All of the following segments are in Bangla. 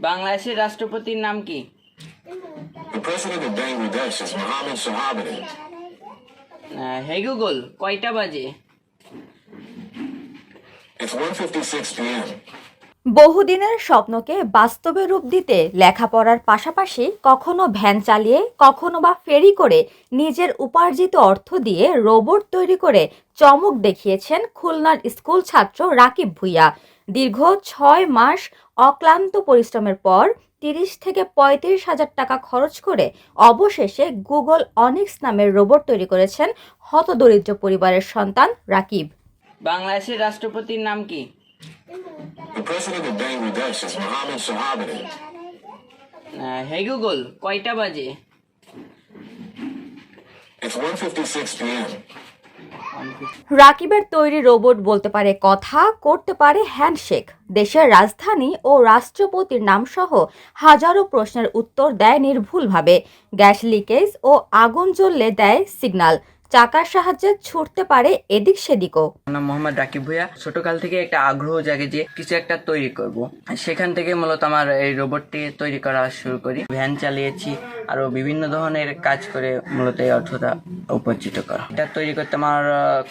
বাংলাদেশের রাষ্ট্রপতির নাম কি The president of Bangladesh is Mohammed Shahabuddin. Hey Google কয়টা বাজে It's 1.56 p.m. বহুদিনের স্বপ্নকে বাস্তবে রূপ দিতে লেখাপড়ার পাশাপাশি কখনো ভ্যান চালিয়ে কখনো বা ফেরি করে নিজের উপার্জিত অর্থ দিয়ে রোবট তৈরি করে চমক দেখিয়েছেন খুলনার স্কুল ছাত্র রাকিব ভুইয়া দীর্ঘ ছয় মাস অক্লান্ত পরিশ্রমের পর তিরিশ থেকে পঁয়ত্রিশ হাজার টাকা খরচ করে অবশেষে গুগল অনিক্স নামের রোবট তৈরি করেছেন হতদরিদ্র পরিবারের সন্তান রাকিব বাংলাদেশের রাষ্ট্রপতির নাম কি. হে গুগল কয়টা বাজে It's 1.56 p.m. রাকিবের তৈরি রোবট বলতে পারে কথা, করতে পারে হ্যান্ডশেক। দেশের রাজধানী ও রাষ্ট্রপতির নামসহ হাজারো প্রশ্নের উত্তর দেয় নির্ভুলভাবে। গ্যাস লিকেজ ও আগুন জ্বললে দেয় সিগন্যাল চাকার সাহায্যে ছুটতে পারে এদিক সেদিকও। নাম মোহাম্মদ রাকিব ভুইয়া। ছোটকাল থেকে একটা আগ্রহ জাগে যে কিছু একটা তৈরি করব। সেখান থেকে মূলত আমার এই রোবটটি তৈরি করা শুরু করি। ভ্যান চালিয়েছি আরও বিভিন্ন ধরনের কাজ করে মূলত এই অর্থটা উপার্জিত করা। এটা তৈরি করতে আমার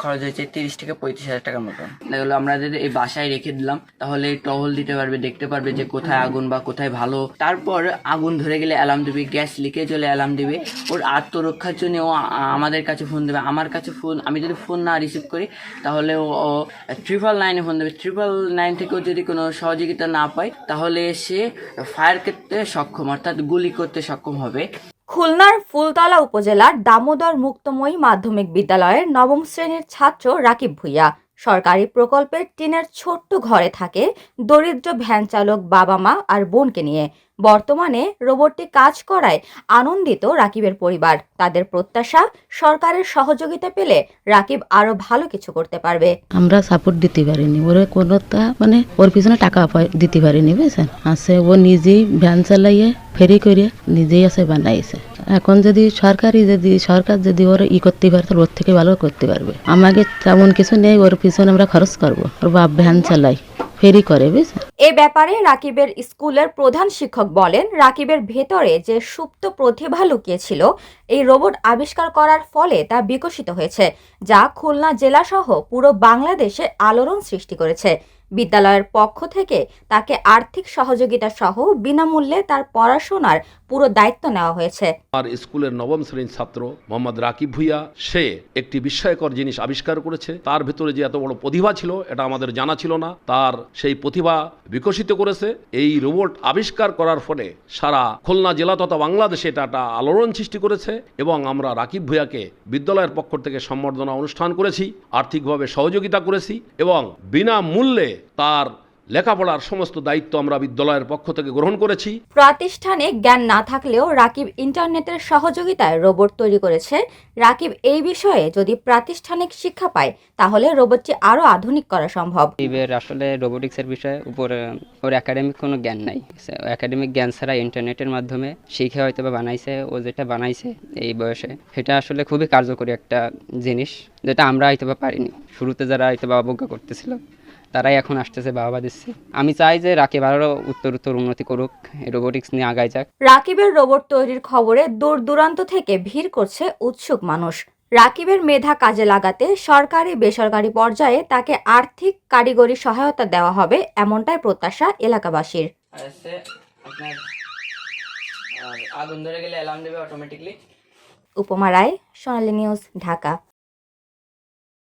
খরচ হয়েছে তিরিশ থেকে পঁয়ত্রিশ হাজার টাকার মতো এগুলো আমরা যদি এই বাসায় রেখে দিলাম, তাহলে টহল দিতে পারবে, দেখতে পারবে যে কোথায় আগুন বা কোথায় ভালো। তারপর আগুন ধরে গেলে অ্যালার্ম দিবে, গ্যাস লিকেজ হলে অ্যালার্ম দিবে। ওর আত্মরক্ষার জন্য ও আমাদের কাছে ফোন দেবে। আমার কাছে ফোন, আমি যদি ফোন না রিসিভ করি, তাহলে ও ট্রিপল নাইনে ফোন দেবে। ট্রিপল নাইন থেকেও যদি কোনো সহযোগিতা না পায়, তাহলে সে ফায়ার করতে সক্ষম, অর্থাৎ গুলি করতে সক্ষম হবে। খুলনার ফুলতলা উপজেলার দামোদর মুক্তময়ী মাধ্যমিক বিদ্যালয়ের নবম শ্রেণির ছাত্র রাকিব ভুইয়া। সরকারি প্রকল্পের টিনের ছোট্ট ঘরে থাকে দরিদ্র ভ্যান চালক বাবা মা আর বোনকে নিয়ে। বর্তমানে রোবটটি কাজ করায় আনন্দিত রাকিবের পরিবার। তাদের প্রত্যাশা, সরকারের সহযোগিতা পেলে রাকিব আরও ভালো কিছু করতে পারবে। আমরা সাপোর্ট দিতে পারিনি। ওর কোনোটা মানে ওর পিছনে টাকা দিতে পারিনি, বুঝছেন? আছে ও নিজেই ভ্যান চালাইয়ে, ফেরি করে নিজেই আছে বানাইছে। এখন যদি সরকারি যদি, সরকার যদি ওর ই করতে পারে, তাহলে ওর থেকে ভালো করতে পারবে। আমাকে তেমন কিছু নেই, ওর পিছনে আমরা খরচ করব। ওর বাপ ভ্যান চালাই ফেরি করে বুঝছেন এ ব্যাপারে রাকিবের স্কুলের প্রধান শিক্ষক বলেন, রাকিবের ভেতরে যে সুপ্ত প্রতিভা লুকিয়েছিল, এই রোবট আবিষ্কার করার ফলে তা বিকশিত হয়েছে, যা খুলনা জেলাসহ পুরো বাংলাদেশে আলোড়ন সৃষ্টি করেছে। বিদ্যালয়ের পক্ষ থেকে তাকে আর্থিক সহযোগিতা সহ বিনামূল্যে তার পড়াশোনার পুরো দায়িত্ব নেওয়া হয়েছে। আর স্কুলের নবম শ্রেণির ছাত্র মোহাম্মদ রাকিব ভুইয়া, সে একটি বিস্ময়কর জিনিস আবিষ্কার করেছে। তার ভেতরে যে এত বড় প্রতিভা ছিল, এটা আমাদের জানা ছিল না। তার সেই প্রতিভা বিকশিত করেছে। এই রোবট আবিষ্কার করার ফলে সারা খুলনা জেলা তথা বাংলাদেশে এটা একটা আলোড়ন সৃষ্টি করেছে এবং আমরা রাকিব ভুইয়াকে বিদ্যালয়ের পক্ষ থেকে সম্বর্ধনা অনুষ্ঠান করেছি, আর্থিকভাবে সহযোগিতা করেছি এবং বিনামূল্যে তার লেখাপড়ার সমস্ত দায়িত্ব আমরা বিদ্যালয়ের পক্ষ থেকে গ্রহণ করেছি। প্রাতিষ্ঠানিক জ্ঞান না থাকলেও রাকিব ইন্টারনেটের সহযোগিতায় রোবট তৈরি করেছে। রাকিব এই বিষয়ে যদি প্রাতিষ্ঠানিক শিক্ষা পায় তাহলে রোবটটি আরও আধুনিক করা সম্ভব। এবার আসলে রোবোটিক্সের বিষয়ে উপর ওর একাডেমিক কোনো জ্ঞান নাই। একাডেমিক জ্ঞান ছাড়া ইন্টারনেটের মাধ্যমে শিখে হয়তো বা বানাইছে ও যেটা বানাইছে এই বয়সে সেটা আসলে খুবই কার্যকরী একটা জিনিস যেটা আমরা হয়তো বা পারিনি। শুরুতে যারা হয়তো বা অবজ্ঞা করতেছিল তারাই এখন আসতেছে বাবা দিচ্ছে। আমি চাই যে রাকিব আরও উত্তর উত্তর উন্নতি করুক রোবোটিক্স নিয়ে আগায় যাক। রাকিবের রোবট তৈরির খবরে দূর দূরান্ত থেকে ভিড় করছে উৎসুক মানুষ। রাকিবের মেধা কাজে লাগাতে সরকারি বেসরকারি পর্যায়ে তাকে আর্থিক কারিগরি সহায়তা দেওয়া হবে এমনটাই প্রত্যাশা এলাকাবাসীর। আর হচ্ছে আপনার আর আগুন ধরে গেলে অ্যালার্ম দেবে অটোমেটিকলি উপমা রায় সোনালী নিউজ ঢাকা।